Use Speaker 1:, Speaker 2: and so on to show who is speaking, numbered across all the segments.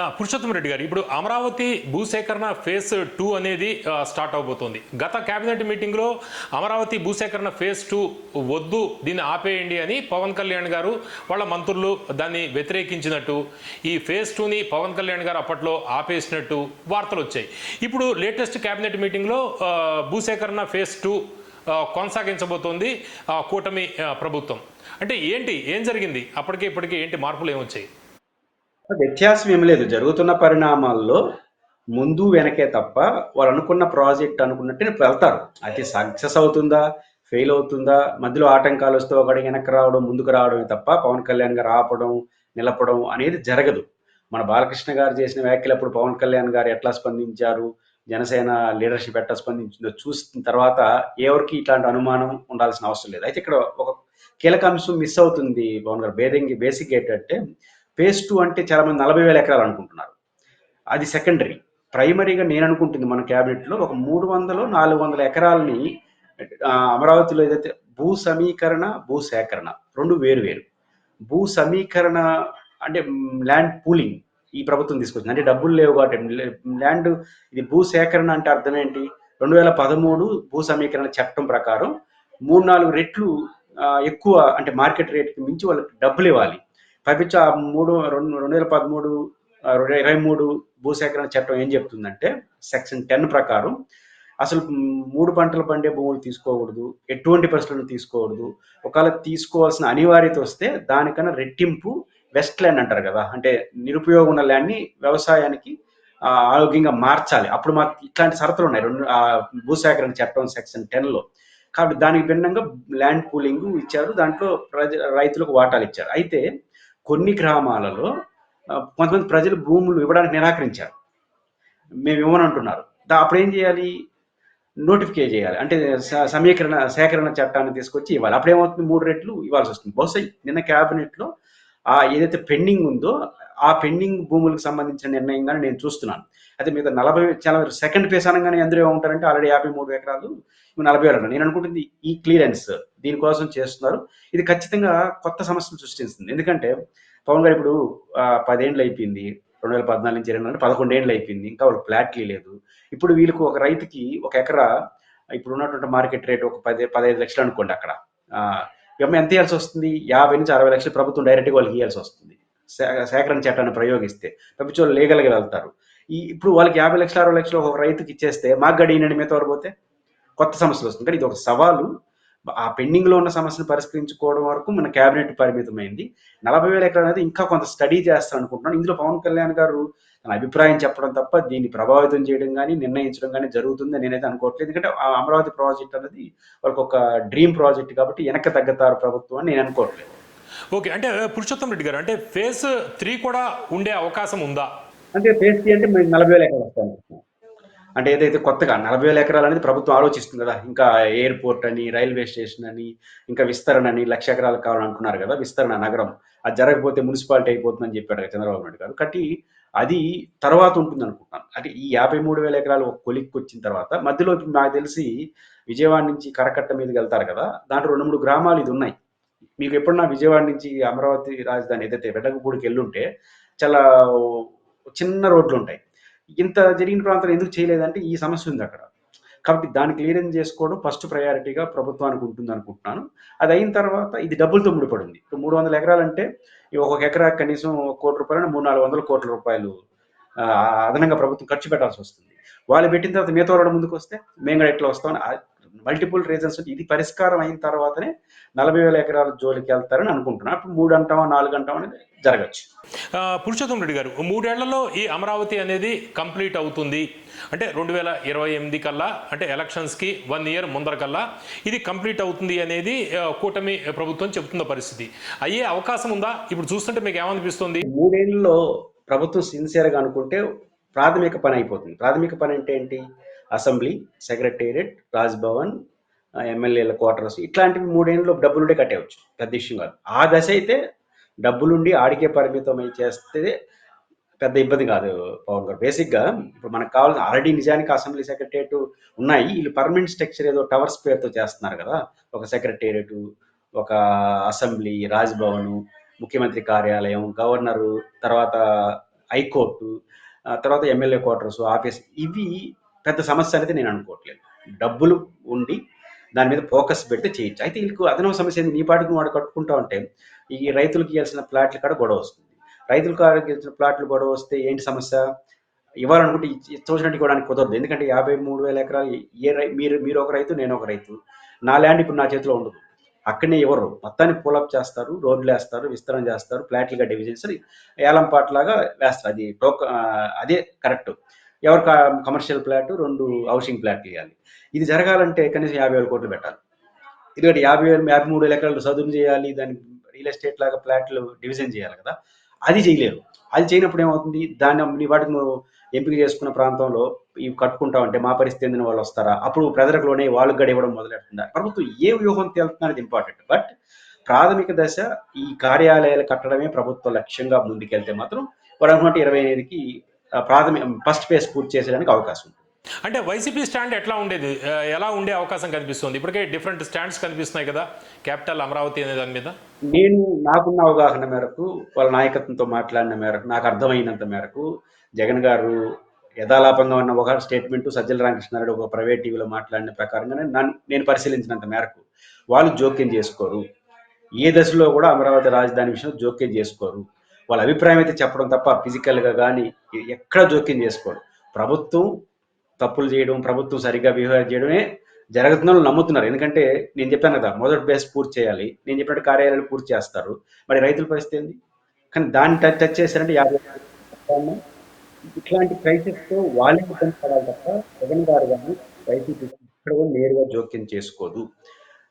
Speaker 1: పురుషోత్తం పురుషోత్తమ రెడ్డి గారు ఇప్పుడు అమరావతి భూసేకరణ ఫేజ్ టూ అనేది స్టార్ట్ అవబోతోంది. గత కేబినెట్ మీటింగ్లో అమరావతి భూసేకరణ ఫేజ్ టూ వద్దు దీన్ని ఆపేయండి అని పవన్ కళ్యాణ్ గారు వాళ్ళ మంత్రులు దాన్ని వ్యతిరేకించినట్టు ఈ ఫేజ్ టూని పవన్ కళ్యాణ్ గారు అప్పట్లో ఆపేసినట్టు వార్తలు వచ్చాయి. ఇప్పుడు లేటెస్ట్ కేబినెట్ మీటింగ్లో భూసేకరణ ఫేజ్ టూ కొనసాగించబోతోంది కూటమి ప్రభుత్వం. అంటే ఏంటి? ఏం జరిగింది? అప్పటికే ఇప్పటికే ఏంటి? మార్పులు ఏమొచ్చాయి?
Speaker 2: వ్యత్యాసం ఏం లేదు. జరుగుతున్న పరిణామాల్లో ముందు వెనకే తప్ప వాళ్ళు అనుకున్న ప్రాజెక్ట్ అనుకున్నట్టే వెళ్తారు. అది సక్సెస్ అవుతుందా? ఫెయిల్ అవుతుందా? మధ్యలో ఆటంకాలు వస్తే ఒకటి వెనక్కి రావడం ముందుకు రావడమే తప్ప పవన్ కళ్యాణ్ గారు ఆపడం నిలపడం అనేది జరగదు. మన బాలకృష్ణ గారు చేసిన వ్యాఖ్యలు అప్పుడు పవన్ కళ్యాణ్ గారు ఎట్లా స్పందించారు? జనసేన లీడర్షిప్ ఎట్లా స్పందించిందో చూసిన తర్వాత ఎవరికి ఇట్లాంటి అనుమానం ఉండాల్సిన అవసరం లేదు. అయితే ఇక్కడ ఒక కీలక అంశం మిస్ అవుతుంది పవన్ గారు. బేదింగ్ బేసిక్ ఏంటంటే ఫేజ్ టూ అంటే చాలా మంది నలభై వేల ఎకరాలు అనుకుంటున్నారు. అది సెకండరీ. ప్రైమరీగా నేను అనుకుంటుంది మన క్యాబినెట్లో ఒక మూడు వందలు నాలుగు వందల ఎకరాలని అమరావతిలో ఏదైతే భూ సమీకరణ భూ సేకరణ రెండు వేరు వేరు. భూ సమీకరణ అంటే ల్యాండ్ పూలింగ్ ఈ ప్రభుత్వం తీసుకొచ్చింది. అంటే డబ్బులు లేవు కాబట్టి ల్యాండ్ ఇది భూ సేకరణ అంటే అర్థం ఏంటి? రెండు వేల పదమూడు భూ సమీకరణ చట్టం ప్రకారం మూడు నాలుగు రెట్లు ఎక్కువ అంటే మార్కెట్ రేట్కి మించి వాళ్ళకి డబ్బులు ఇవ్వాలి. పైపించి ఆ మూడు రెండు రెండు వేల పదమూడు ఇరవై మూడు భూసేకరణ చట్టం ఏం చెప్తుందంటే సెక్షన్ టెన్ ప్రకారం అసలు మూడు పంటలు పండే భూములు తీసుకోకూడదు ఎటువంటి పరిస్థితులను తీసుకోకూడదు. ఒకవేళ తీసుకోవాల్సిన అనివార్యత వస్తే దానికన్నా రెట్టింపు వెస్ట్ ల్యాండ్ అంటారు కదా అంటే నిరుపయోగం ఉన్న ల్యాండ్ని వ్యవసాయానికి ఆరోగ్యంగా మార్చాలి. అప్పుడు మాకు ఇట్లాంటి షరతులు ఉన్నాయి. రెండు భూసేకరణ చట్టం సెక్షన్ టెన్లో కాబట్టి దానికి భిన్నంగా ల్యాండ్ పూలింగ్ ఇచ్చారు. దాంట్లో ప్రజ రైతులకు వాటాలు ఇచ్చారు. అయితే కొన్ని గ్రామాలలో కొంతమంది ప్రజలు భూములు ఇవ్వడానికి నిరాకరించారు. మేము ఇవ్వనంటున్నారు దా- అప్పుడు ఏం చేయాలి? నోటిఫికే చేయాలి. అంటే స- సమీకరణ సేకరణ చట్టాన్ని తీసుకొచ్చి ఇవ్వాలి. అప్పుడు ఏమవుతుంది మూడు రెట్లు ఇవ్వాల్సి వస్తుంది. బహుశా నిన్న క్యాబినెట్లో ఆ ఏదైతే పెండింగ్ ఉందో ఆ పెండింగ్ భూములకు సంబంధించిన నిర్ణయం కానీ నేను చూస్తున్నాను. అయితే మీద నలభై చాలా సెకండ్ ఫేస్ అనగానే అందరూ ఏమంటారంటే ఆల్రెడీ యాభై మూడు ఎకరాలు నలభై వేలు నేను అనుకుంటుంది ఈ క్లియరెన్స్ దీనికోసం చేస్తున్నారు. ఇది ఖచ్చితంగా కొత్త సమస్యలు సృష్టిస్తుంది. ఎందుకంటే పవన్ గారు ఇప్పుడు పదేండ్లు అయిపోయింది రెండు వేల పద్నాలుగు నుంచి ఇరవై నాలుగు పదకొండేండ్లు అయిపోయింది ఇంకా వాళ్ళకి ఫ్లాట్లు లేదు. ఇప్పుడు వీళ్ళకు ఒక రైతుకి ఒక ఎకరా ఇప్పుడు ఉన్నటువంటి మార్కెట్ రేట్ ఒక పది పదహైదు లక్షలు అనుకోండి అక్కడ. ఆ, ఎంత ఇవ్వాల్సి వస్తుంది? యాభై నుంచి అరవై లక్షలు ప్రభుత్వం డైరెక్ట్గా వాళ్ళకి ఇవ్వాల్సి వస్తుంది. సేకరణ చట్టాన్ని ప్రయోగిస్తే. ప్రభుత్వం వాళ్ళు లీగల్గా వెళ్తారు. ఈ ఇప్పుడు వాళ్ళకి యాభై లక్షలు అరవై లక్షలు ఒక రైతుకి ఇచ్చేస్తే మాకు గడియనండి మిగతా పోతే? కొత్త సమస్యలు వస్తుంది కానీ ఇది ఒక సవాలు. ఆ పెండింగ్లో ఉన్న సమస్యను పరిష్కరించుకోవడం వరకు మన కేబినెట్ పరిమితమైంది. నలభై వేల ఎకరాలు అనేది ఇంకా కొంత స్టడీ చేస్తాను అనుకుంటున్నాను ఇందులో పవన్ కళ్యాణ్ గారు తన అభిప్రాయం చెప్పడం తప్ప దీన్ని ప్రభావితం చేయడం కానీ నిర్ణయించడం కానీ జరుగుతుందని నేనైతే అనుకోవట్లేదు. ఎందుకంటే ఆ అమరావతి ప్రాజెక్ట్ అనేది వాళ్ళకి ఒక డ్రీమ్ ప్రాజెక్ట్ కాబట్టి వెనక తగ్గతారు ప్రభుత్వం అని నేను అనుకోవట్లేదు.
Speaker 1: ఓకే. అంటే పురుషోత్తం రెడ్డి గారు అంటే ఫేజ్ త్రీ కూడా ఉండే అవకాశం ఉందా?
Speaker 2: అంటే ఫేస్ అంటే మేము నలభై వేల ఎకరాలు వస్తాను అంటే ఏదైతే కొత్తగా నలభై వేల ఎకరాలు అనేది ప్రభుత్వం ఆలోచిస్తుంది కదా ఇంకా ఎయిర్పోర్ట్ అని రైల్వే స్టేషన్ అని ఇంకా విస్తరణ అని లక్ష ఎకరాలు కావాలనుకున్నారు కదా విస్తరణ నగరం. అది జరగకపోతే మున్సిపాలిటీ అయిపోతుందని చెప్పాడు చంద్రబాబు నాయుడు గారు. కాబట్టి అది తర్వాత ఉంటుంది అనుకుంటున్నాను. అంటే ఈ యాభై మూడు వేల ఎకరాలు ఒక కొలిక్కి వచ్చిన తర్వాత మధ్యలో నాకు తెలిసి విజయవాడ నుంచి కరకట్ట మీదకి వెళ్తారు కదా దాంట్లో రెండు మూడు గ్రామాలు ఇది ఉన్నాయి. మీకు ఎప్పుడన్నా విజయవాడ నుంచి అమరావతి రాజధాని ఏదైతే వెడగపూడికి వెళ్ళుంటే చాలా చిన్న రోడ్లు ఉంటాయి. ఇంత జరిగిన ప్రాంతం ఎందుకు చేయలేదంటే ఈ సమస్య ఉంది అక్కడ. కాబట్టి దాన్ని క్లియరెన్స్ చేసుకోవడం ఫస్ట్ ప్రయారిటీగా ప్రభుత్వానికి ఉంటుంది అనుకుంటున్నాను. అది అయిన తర్వాత ఇది డబ్బులతో ముడిపడింది. ఇప్పుడు మూడు వందల ఎకరాలు అంటే ఒక్కొక్క ఎకరా కనీసం కోటి రూపాయలు మూడు నాలుగు వందల కోట్ల రూపాయలు అదనంగా ప్రభుత్వం ఖర్చు పెట్టాల్సి వస్తుంది. వాళ్ళు పెట్టిన తర్వాత మిగతా వాళ్ళ ముందుకు వస్తే మేము కూడా ఎట్లా వస్తామని మల్టిపుల్ రీజన్స్ ఇది పరిష్కారం అయిన తర్వాతనే నలభై వేల ఎకరాల జోలికి వెళ్తారని అనుకుంటున్నాను. అప్పుడు మూడు అంటామా నాలుగు అంటామా అనేది జరగచ్చు.
Speaker 1: ఆ, పురుషోత్తం రెడ్డి గారు మూడేళ్ళలో ఈ అమరావతి అనేది కంప్లీట్ అవుతుంది. అంటే రెండు వేల ఇరవై ఎనిమిది కల్లా అంటే ఎలక్షన్స్కి వన్ ఇయర్ ముందర కల్లా ఇది కంప్లీట్ అవుతుంది అనేది కూటమి ప్రభుత్వం చెబుతున్న పరిస్థితి. అయ్యే అవకాశం ఉందా? ఇప్పుడు చూస్తుంటే మీకు ఏమనిపిస్తుంది?
Speaker 2: మూడేళ్ళలో ప్రభుత్వం సిన్సియర్గా అనుకుంటే ప్రాథమిక పని అయిపోతుంది. ప్రాథమిక పని అంటే ఏంటి? అసెంబ్లీ సెక్రటేరియట్ రాజ్భవన్ ఎమ్మెల్యేల క్వార్టర్స్. ఇట్లాంటివి మూడేళ్ళలో డబ్బులుండే కట్టేయచ్చు పెద్ద విషయం కాదు. ఆ దశ అయితే డబ్బులుండి ఆడికే పరిమితం అయి చేస్తే పెద్ద ఇబ్బంది కాదు పవన్ గారు బేసిక్గా ఇప్పుడు మనకు కావాల్సిన ఆల్రెడీ నిజానికి అసెంబ్లీ సెక్రటేరియట్ ఉన్నాయి. వీళ్ళు పర్మనెంట్ స్ట్రక్చర్ ఏదో టవర్స్ పేరుతో చేస్తున్నారు కదా. ఒక సెక్రటేరియట్ ఒక అసెంబ్లీ రాజ్భవన్ ముఖ్యమంత్రి కార్యాలయం గవర్నరు తర్వాత హైకోర్టు తర్వాత ఎమ్మెల్యే క్వార్టర్స్ ఆఫీస్ ఇవి పెద్ద సమస్య అనేది నేను అనుకోవట్లేదు. డబ్బులు ఉండి దాని మీద ఫోకస్ పెడితే చేయొచ్చు. అయితే వీళ్ళకు అదనవ సమస్య ఏంది? నీ పాటికి వాడు కట్టుకుంటా ఉంటే ఈ రైతులకు ఇవ్వాల్సిన ప్లాట్ల కాడ గొడవ వస్తుంది. రైతులకు ఇవ్వాల్సిన ప్లాట్లు గొడవ వస్తే ఏంటి సమస్య? ఇవ్వాలనుకుంటే చూసినట్టు ఇవ్వడానికి కుదరదు. ఎందుకంటే యాభై మూడు వేల ఎకరాలు ఏ రై మీరు మీరు ఒక రైతు నేను ఒక రైతు. నా ల్యాండ్ ఇప్పుడు నా చేతిలో ఉండదు. అక్కడనే ఎవరు మొత్తాన్ని పూలప్ చేస్తారు రోడ్లు వేస్తారు విస్తరణ చేస్తారు ఫ్లాట్లుగా డివిజన్ ఏలంపాట్లాగా వేస్తారు. అది టోక అదే కరెక్ట్. ఎవరు కమర్షియల్ ఫ్లాట్ రెండు హౌసింగ్ ఫ్లాట్లు ఇవ్వాలి ఇది జరగాలంటే కనీసం యాభై వేల కోట్లు పెట్టాలి. ఎందుకంటే యాభై వేలు యాభై మూడు వేల ఎకరాలు చదువు చేయాలి దాని రియల్ ఎస్టేట్ లాగా ఫ్లాట్లు డివిజన్ చేయాలి కదా. అది చేయలేరు. అది చేయనప్పుడు ఏమవుతుంది? దాన్ని నీ వాటికి నువ్వు ఎంపిక చేసుకున్న ప్రాంతంలో ఇవి కట్టుకుంటా ఉంటే మా పరిస్థితి ఎందుకు వాళ్ళు వస్తారా? అప్పుడు ప్రజలకులోనే వాళ్ళకి గడి ఇవ్వడం మొదలెడుతుందా? ప్రభుత్వం ఏ వ్యూహం తేలుతున్నది ఇంపార్టెంట్ బట్ ప్రాథమిక దశ ఈ కార్యాలయాలు కట్టడమే ప్రభుత్వ లక్ష్యంగా ముందుకెళ్తే మాత్రం వారు అనుకున్నట్టు ఇరవై ఎనిమిదికి ప్రాథమిక ఫస్ట్ ఫేజ్ పూర్తి చేసేయడానికి అవకాశం ఉంది
Speaker 1: అంటే వైసీపీ స్టాండ్ ఎట్లా ఉండేది? ఎలా ఉండే అవకాశం కనిపిస్తుంది? ఇప్పటికే డిఫరెంట్ స్టాండ్స్ కనిపిస్తున్నాయి కదా క్యాపిటల్ అమరావతి అనే దాని మీద.
Speaker 2: నేను నాకున్న అవగాహన మేరకు వాళ్ళ నాయకత్వంతో మాట్లాడిన మేరకు నాకు అర్థమైనంత మేరకు జగన్ గారు యథాలాపంగా ఉన్న ఒక స్టేట్మెంట్ సజ్జల రామకృష్ణారెడ్డి ఒక ప్రైవేట్ టీవీలో మాట్లాడిన ప్రకారంగానే నేను పరిశీలించినంత మేరకు వాళ్ళు జోక్యం చేసుకోరు. ఏ దశలో కూడా అమరావతి రాజధాని విషయంలో జోక్యం చేసుకోరు. వాళ్ళ అభిప్రాయం అయితే చెప్పడం తప్ప ఫిజికల్గా కానీ ఎక్కడ జోక్యం చేసుకోడు ప్రభుత్వం తప్పులు చేయడం ప్రభుత్వం సరిగ్గా బిహేవ్ చేయడమే జరుగుతున్న వాళ్ళు నమ్ముతున్నారు. ఎందుకంటే నేను చెప్పాను కదా మొదటి బేస్ పూర్తి చేయాలి. నేను చెప్పినట్టు కార్యాలయాలు పూర్తి చేస్తారు. మరి రైతుల పరిస్థితి ఏంది? కానీ దాన్ని టచ్ టచ్ చేశారంటే యాభై ఇట్లాంటి క్రైసిస్తో వాళ్ళే పడాలి తప్ప జగన్ గారు కానీ వైసీపీ ఇక్కడ నేరుగా జోక్యం చేసుకోదు.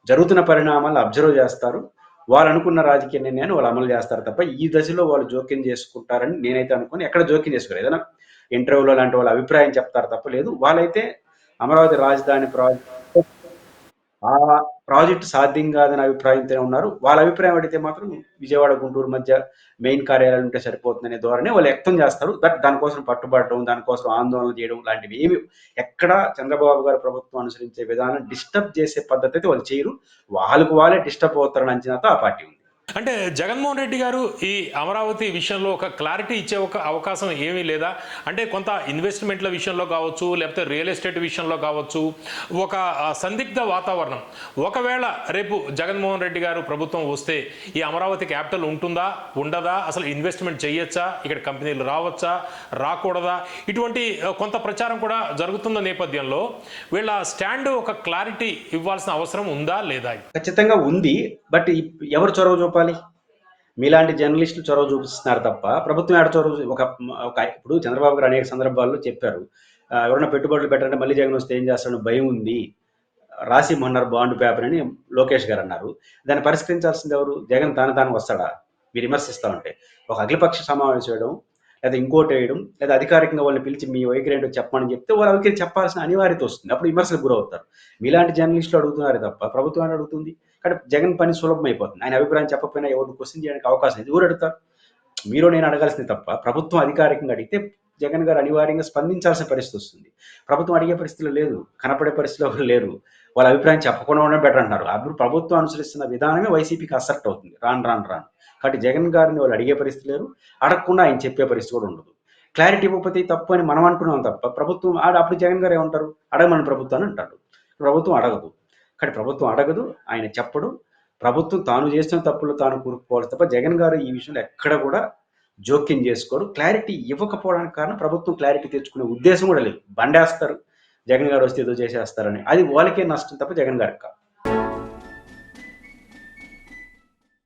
Speaker 2: జరుగుతున్న పరిణామాలు అబ్జర్వ్ చేస్తారు. వాళ్ళు అనుకున్న రాజకీయ నిర్ణయాన్ని వాళ్ళు అమలు చేస్తారు తప్ప ఈ దశలో వాళ్ళు జోక్యం చేసుకుంటారని నేనైతే అనుకుని. ఎక్కడ జోక్యం చేసుకోరు. ఏదైనా ఇంటర్వ్యూలో లాంటి వాళ్ళ అభిప్రాయం చెప్తారు తప్ప లేదు. వాళ్ళైతే అమరావతి రాజధాని ప్రాజెక్ట్ ఆ ప్రాజెక్ట్ సాధ్యం కాదని అభిప్రాయంతోనే ఉన్నారు. వాళ్ళ అభిప్రాయం అడిగితే మాత్రం విజయవాడ గుంటూరు మధ్య మెయిన్ కార్యాలయాలు ఉంటే సరిపోతుందనే ధోరణి వాళ్ళు వ్యక్తం చేస్తారు. బట్ దానికోసం పట్టుబడటం దానికోసం ఆందోళన చేయడం లాంటివి ఏమి ఎక్కడ చంద్రబాబు గారు ప్రభుత్వం అనుసరించే విధానం డిస్టర్బ్ చేసే పద్ధతి అయితే వాళ్ళు చేయరు. వాళ్ళకు వాళ్ళే డిస్టర్బ్ అవుతారని అంచనాతో ఆ పార్టీ ఉంది.
Speaker 1: అంటే జగన్మోహన్ రెడ్డి గారు ఈ అమరావతి విషయంలో ఒక క్లారిటీ ఇచ్చే ఒక అవకాశం ఏమీ లేదా? అంటే కొంత ఇన్వెస్ట్మెంట్ల విషయంలో కావచ్చు లేకపోతే రియల్ ఎస్టేట్ విషయంలో కావచ్చు ఒక సందిగ్ధ వాతావరణం. ఒకవేళ రేపు జగన్మోహన్ రెడ్డి గారు ప్రభుత్వం వస్తే ఈ అమరావతి క్యాపిటల్ ఉంటుందా? ఉండదా? అసలు ఇన్వెస్ట్మెంట్ చేయొచ్చా? ఇక్కడ కంపెనీలు రావచ్చా? రాకూడదా? ఇటువంటి కొంత ప్రచారం కూడా జరుగుతున్న నేపథ్యంలో వీళ్ళ స్టాండ్ ఒక క్లారిటీ ఇవ్వాల్సిన అవసరం ఉందా లేదా?
Speaker 2: ఖచ్చితంగా ఉంది. బట్ ఎవరు చొరవ చూపాలి మీలాంటి జర్నలిస్టులు చొరవ చూపిస్తున్నారు తప్ప ప్రభుత్వం ఏడ చొరవ ఒక ఒక ఇప్పుడు చంద్రబాబు గారు అనేక సందర్భాల్లో చెప్పారు. ఎవరైనా పెట్టుబడులు పెట్టారంటే మళ్ళీ జగన్ వస్తే ఏం చేస్తాడో భయం ఉంది. రాసి మొన్నారు బాండ్ పేపర్ అని లోకేష్ గారు అన్నారు. దాన్ని పరిష్కరించాల్సింది ఎవరు? జగన్ తాను తాను వస్తాడా? మీరు విమర్శిస్తా ఉంటే. ఒక అఖిలపక్ష సమావేశం వేయడం లేదా ఇంకోటి వేయడం లేదా అధికారికంగా వాళ్ళని పిలిచి మీ వైఖరి ఏంటో చెప్పమని చెప్తే వాళ్ళ వైఖరి చెప్పాల్సిన అనివార్యత వస్తుంది. అప్పుడు విమర్శలకు గురవుతారు. మీలాంటి జర్నలిస్టులు అడుగుతున్నారు తప్ప ప్రభుత్వం అడుగుతుంది? కానీ జగన్ పని సులభం అయిపోతుంది. ఆయన అభిప్రాయం చెప్పకపోయినా ఎవరు క్వశ్చన్ చేయడానికి అవకాశం ఇది ఊరడతారు మీరు నేను అడగాల్సింది తప్ప ప్రభుత్వం అధికారికంగా అడిగితే జగన్ గారు అనివార్యంగా స్పందించాల్సిన పరిస్థితి వస్తుంది. ప్రభుత్వం అడిగే పరిస్థితిలో లేదు. కనపడే పరిస్థితిలో ఎవరు లేరు. వాళ్ళ అభిప్రాయం చెప్పకుండా ఉండడం బెటర్ అంటున్నారు. అప్పుడు ప్రభుత్వం అనుసరిస్తున్న విధానమే వైసీపీకి అసెప్ట్ అవుతుంది. రాను రాను రాను. కాబట్టి జగన్ గారిని వాళ్ళు అడిగే పరిస్థితి లేరు అడగకుండా ఆయన చెప్పే పరిస్థితి కూడా ఉండదు. క్లారిటీ ఇవ్వకపోతే తప్పు అని మనం అంటున్నాం తప్ప ప్రభుత్వం ఆడ అప్పుడు జగన్ గారు ఏమంటారు? అడగమని ప్రభుత్వాన్ని అంటారు. ప్రభుత్వం అడగదు. కానీ ప్రభుత్వం అడగదు ఆయన చెప్పడు. ప్రభుత్వం తాను చేసిన తప్పులు తాను కూరుకుపోవాలి తప్ప జగన్ గారు ఈ విషయంలో ఎక్కడ కూడా జోక్యం చేసుకోరు. క్లారిటీ ఇవ్వకపోవడానికి కారణం ప్రభుత్వం క్లారిటీ తెచ్చుకునే ఉద్దేశం కూడా లేదు. బండేస్తారు జగన్ గారు వస్తే ఏదో చేసేస్తారని. అది వాళ్ళకే నష్టం తప్ప జగన్ గారికి కాదు.